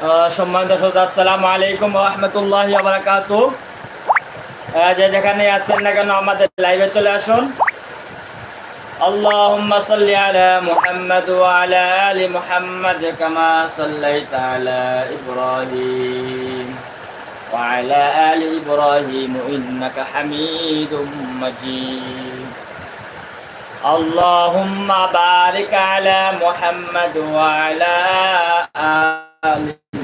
আহ, সম্মানিত শ্রোতা আসসালামু আলাইকুম রহমতুল্লাহ বারাকাত যে যেখানে আছেন না কেন আমাদের লাইভে চলে আসুন اللهم صل على محمد وعلى آل محمد كما صليت على إبراهيم وعلى آل إبراهيم إنك حميد مجيد اللهم بارك على محمد وعلى آل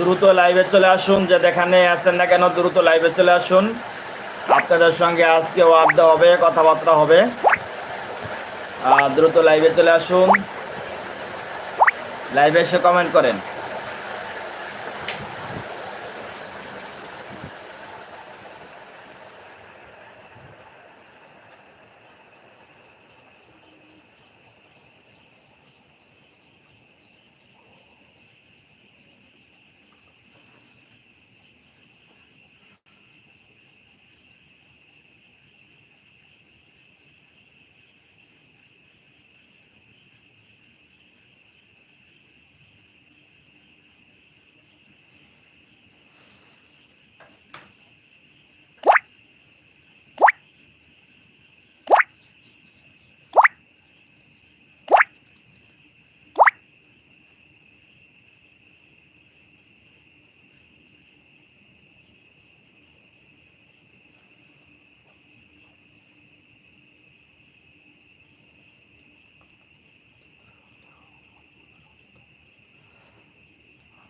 দ্রুত লাইভে চলে আসুন, যে দেখানে আছেন না কেন দ্রুত লাইভে চলে আসুন। আপনাদের সঙ্গে আজকে আড্ডা হবে, কথাবার্তা হবে। দ্রুত লাইভে চলে আসুন। লাইভে এসে কমেন্ট করেন।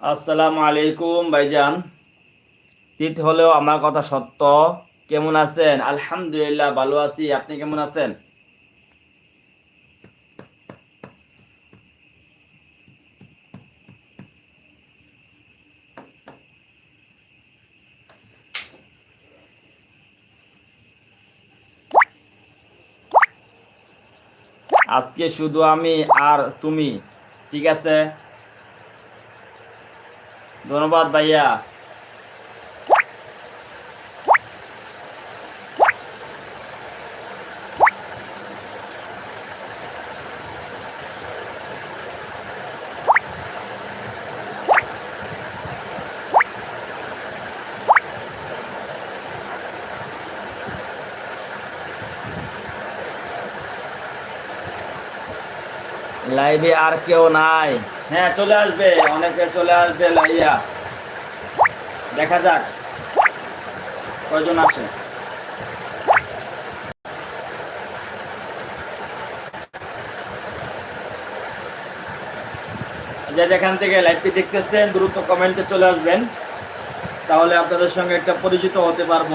আসসালামু আলাইকুম, ভাইজান। তিত হলেও আমার কথা সত্য। কেমন আছেন? আলহামদুলিল্লাহ, ভালো আছি। আপনি কেমন আছেন? আজকে শুধু আমি আর তুমি, ঠিক আছে? ধন্যবাদ ভাইয়া লাইভে আর কেউ নাই হ্যাঁ চলে আসবে, অনেকে চলে আসবে লাইয়া। দেখা যাক, কয়জন আসে যে যেখান থেকে লাইভটি দেখতেছেন, দ্রুত কমেন্টে চলে আসবেন। তাহলে আপনাদের সঙ্গে একটা পরিচিত হতে পারব।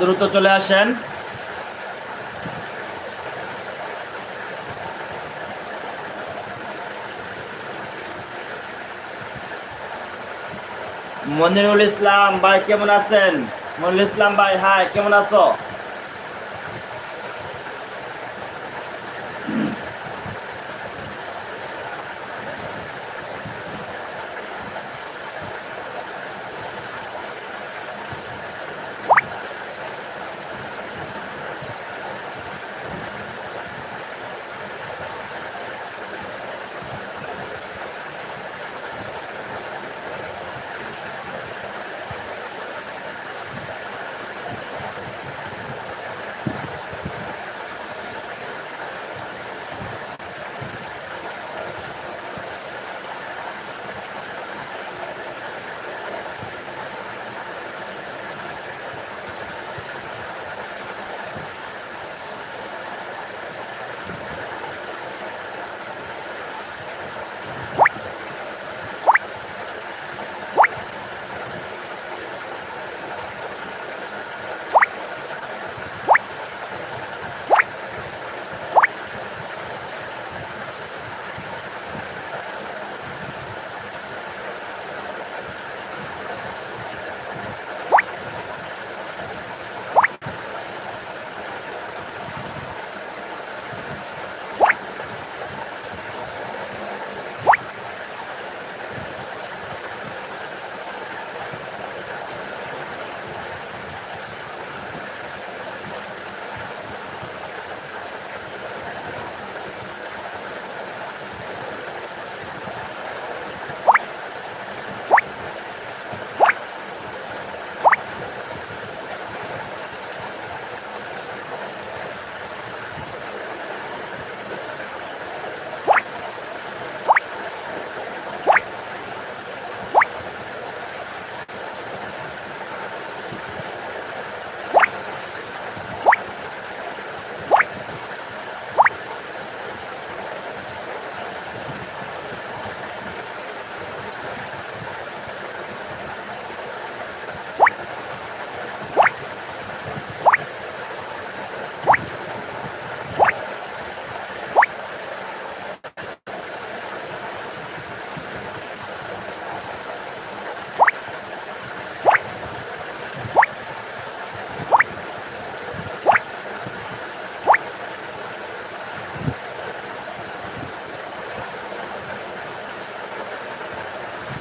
দ্রুত চলে আসেন। মনিরুল ইসলাম ভাই কেমন আছেন? মনিরুল ইসলাম ভাই হাই কেমন আছো?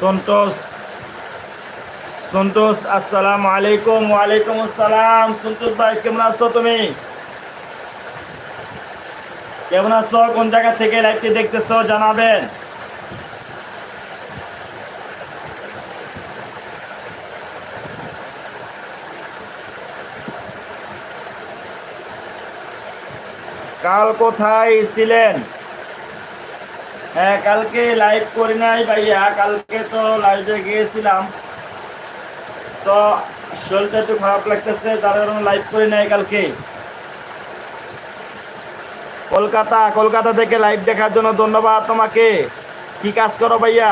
সন্তোষ। সন্তোষ, আসসালাম আলাইকুম, ওয়ালাইকুম আসসালাম। সন্তোষ ভাই, কেমন আছো তুমি? কেমন আছো? কোন জায়গা থেকে লাইভটি দেখতেছো? জানাবেন। কাল কোথায় ছিলেন? হ্যাঁ কালকে লাইভ করি নাই ভাইয়া, কালকে তো লাইভে গিয়েছিলাম। তো শরীরটা একটু খারাপ লাগতেছে, তার কারণে লাইভ করি নাই কালকে। কলকাতা কলকাতা থেকে লাইভ দেখার জন্য ধন্যবাদ তোমাকে। কি কাজ করো ভাইয়া?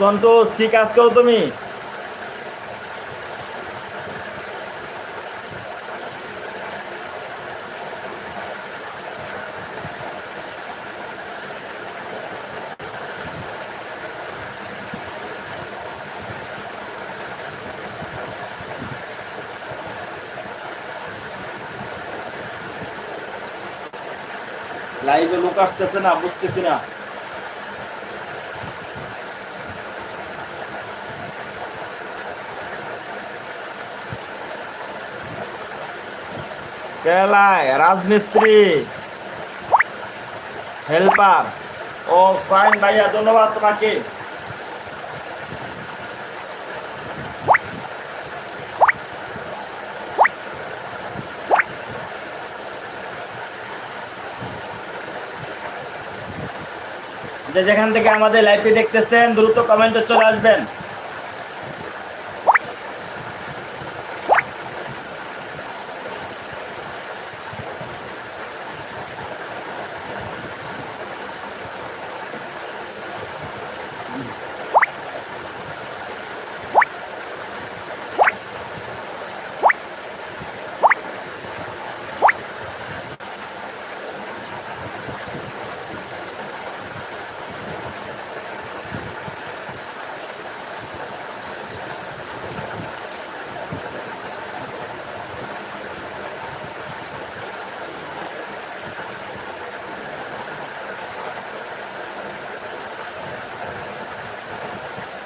সন্তোষ কি কাজ করো তুমি? লাইভে লোক আসতেছে না বুঝতেছি না। কেরালায় রাজমিস্ত্রি, হেল্পার। ও, ফাইন ভাইয়া, ধন্যবাদ তোমাকে। যে যেখান থেকে আমাদের লাইভটি দেখতেছেন, দ্রুত কমেন্টে চলে আসবেন।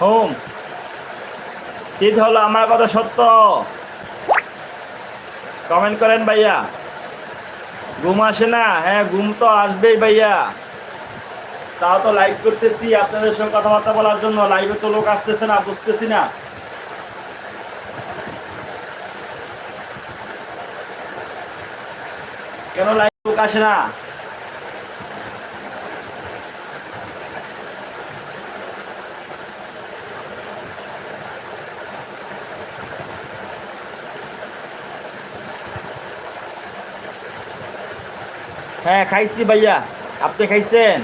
হোম। ঠিক হলো আমার কথা সত্য। কমেন্ট করেন ভাইয়া। ঘুম আসে না? হ্যাঁ ঘুম তো আসবেই ভাইয়া। তাও তো লাইভ করতেছি আপনাদের সঙ্গে কথাবার্তা বলার জন্য। লাইভে তো লোক আসতেছে না, বুঝতেছি না। কেন লাইভ লোক আসে না? হ্যাঁ খাইছি ভাইয়া। আপনি খাইছেন?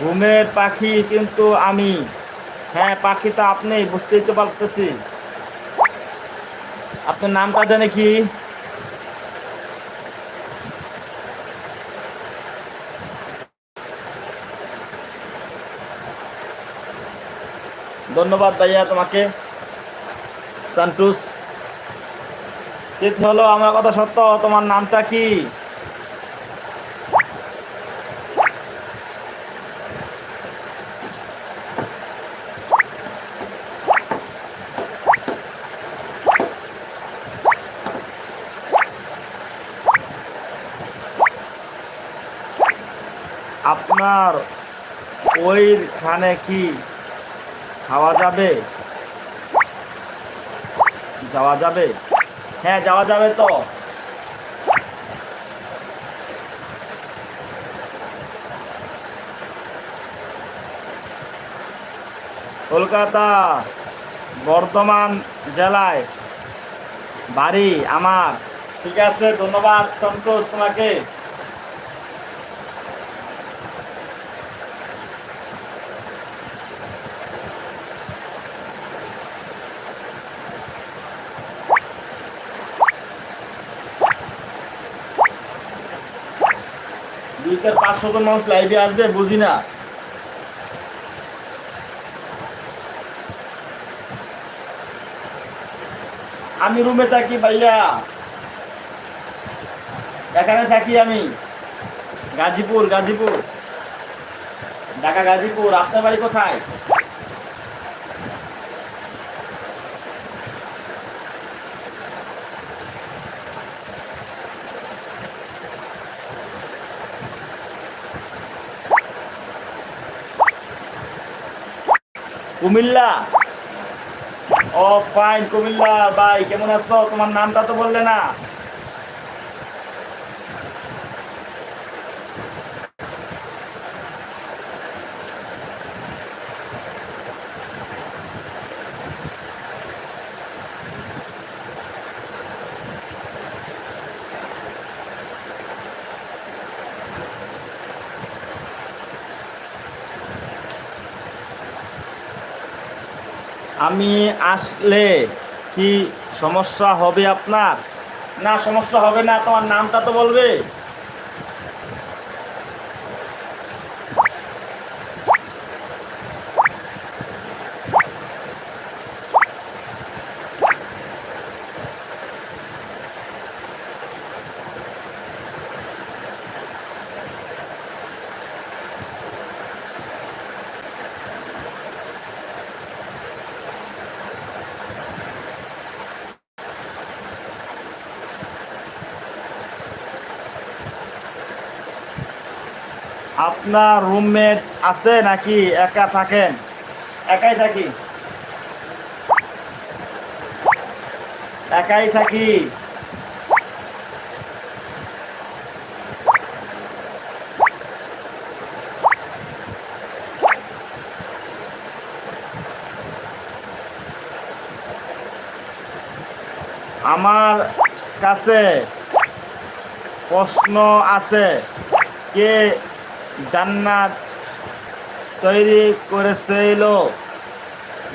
ঘুমের পাখি কিন্তু আমি। হ্যাঁ পাখি তো আপনি, বুঝতেই তো পারতেছি। আপনার নামটা জানে কি ধন্যবাদ ভাইয়া তোমাকে। সান্টুস। তিথি হলো, আমার কথা সত্য, তোমার নামটা কি? আপনার ওইখানে কি খাওয়া যাবে? যাওয়া যাবে? হ্যাঁ যাওয়া যাবে তো। কলকাতা বর্ধমান জেলায় বাড়ি আমার। ঠিক আছে ধন্যবাদ সন্তোষ তোমাকে। দুই চার পাঁচশো মানুষ লাইভে আসবে, বুঝি না? আমি রুমে থাকি ভাইয়া। এখানে থাকি আমি। গাজীপুর গাজীপুর। ঢাকা, গাজীপুর। আপনার বাড়ি কোথায়? কুমিল্লা। ও ফাইন কুমিল্লা ভাই কেমন আছো? তোমার নামটা তো বললে না। আমি আসলে কি সমস্যা হবে আপনার? না সমস্যা হবে না তোমার নামটা তো বলবে। আপনার রুমমেট আছে নাকি একা থাকেন? একাই থাকি। একাই থাকি। আমার কাছে প্রশ্ন আছে। কে জান্নাত তৈরি করেছিল।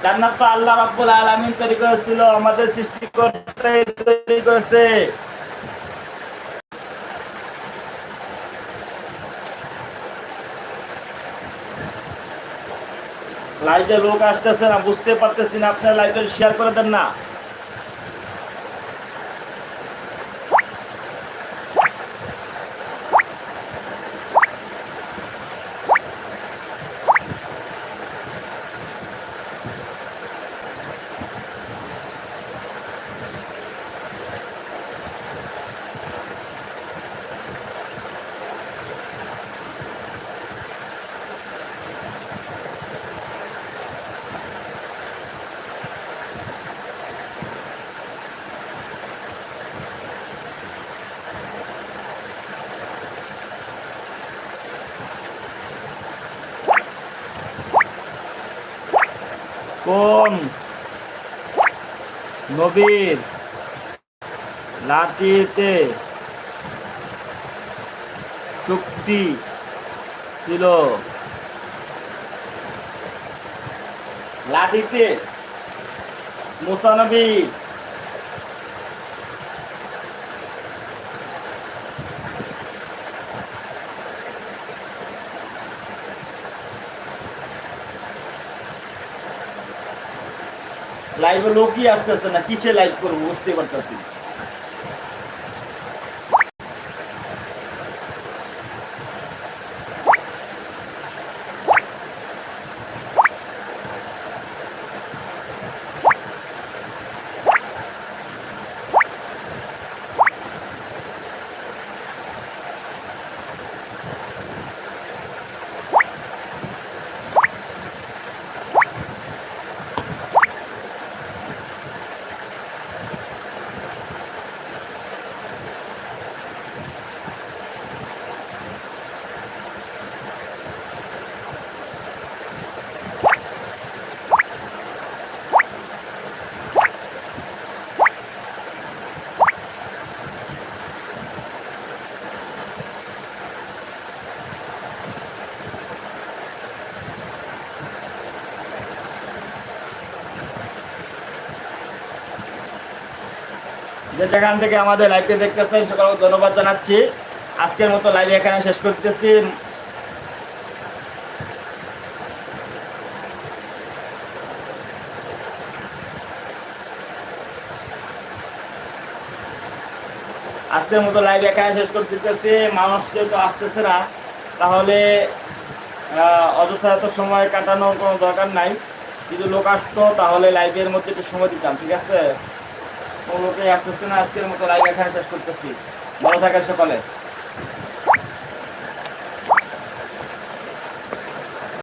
জান্নাত তো আল্লাহ রাব্বুল আলামিন তৈরি করেছিল, আমাদের সৃষ্টি করতে তৈরি করেছে। লাইভে লোক আসতেছে না, বুঝতে পারতেছি না, আপনার লাইভে শেয়ার করে দেন না। কোন নবীর লাঠিতে শক্তি ছিল। লাঠিতে মুসানবী লাইভে লোকই আসতেছে না কিসে লাইভ করব বুঝতে পারতেছি যেখান থেকে আমাদের লাইভটি দেখতেছেন, সকলকে ধন্যবাদ জানাচ্ছি। আজকের মতো লাইভ এখানে শেষ করতেছি। আজকের মতো লাইভ এখানে শেষ করতেছি। মানুষ যেহেতু আসতেছে না, তাহলে অযথা এত সময় কাটানোর কোনো দরকার নাই। যদি লোক আসতো, তাহলে লাইভের মধ্যে একটু সময় দিতাম, ঠিক আছে? কোনো লোকে আসতেছে না আজকের মতো লাইভ এখানে শেষ করতেছি। ভালো থাকেন সকালে।